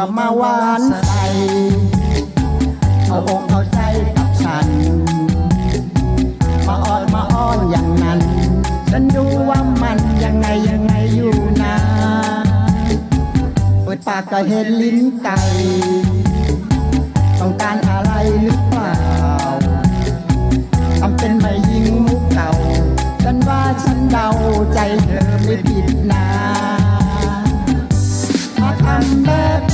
กับมาหวานใสเอาอกเอาใจกับฉัน มาอ้อนมาอ้อนอย่างนั้น ฉันดูว่ามันยังไงยังไงอยู่นะเปิดปากก็เห็นลิ้นไก่ต้องการอะไรหรือเปล่าทำเป็นไม่ยิงมุกเก่า ฉันว่าฉันเดาใจเธอไม่ผิดนะ มาทำแบบ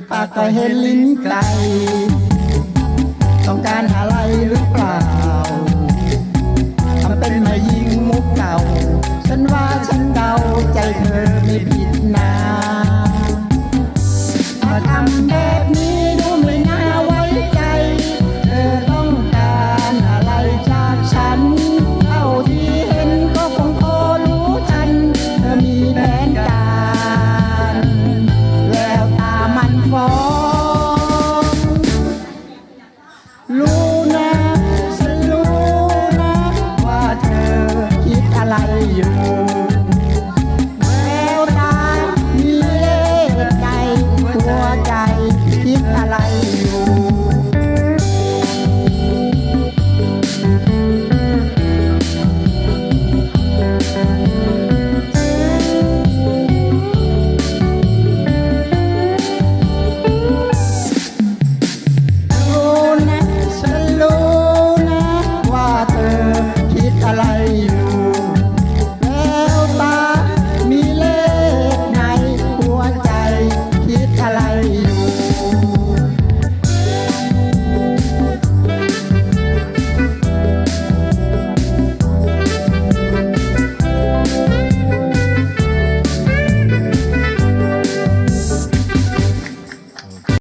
ดปากก็เห็นลิ้นไกลต้องการอะไรหรือเปล่า รู้นะฉันรู้นะ ว่าเธอคิดอะไรอยู่แววตามีเล่ห์ใจหัวใจคิดอะไร Alleluia.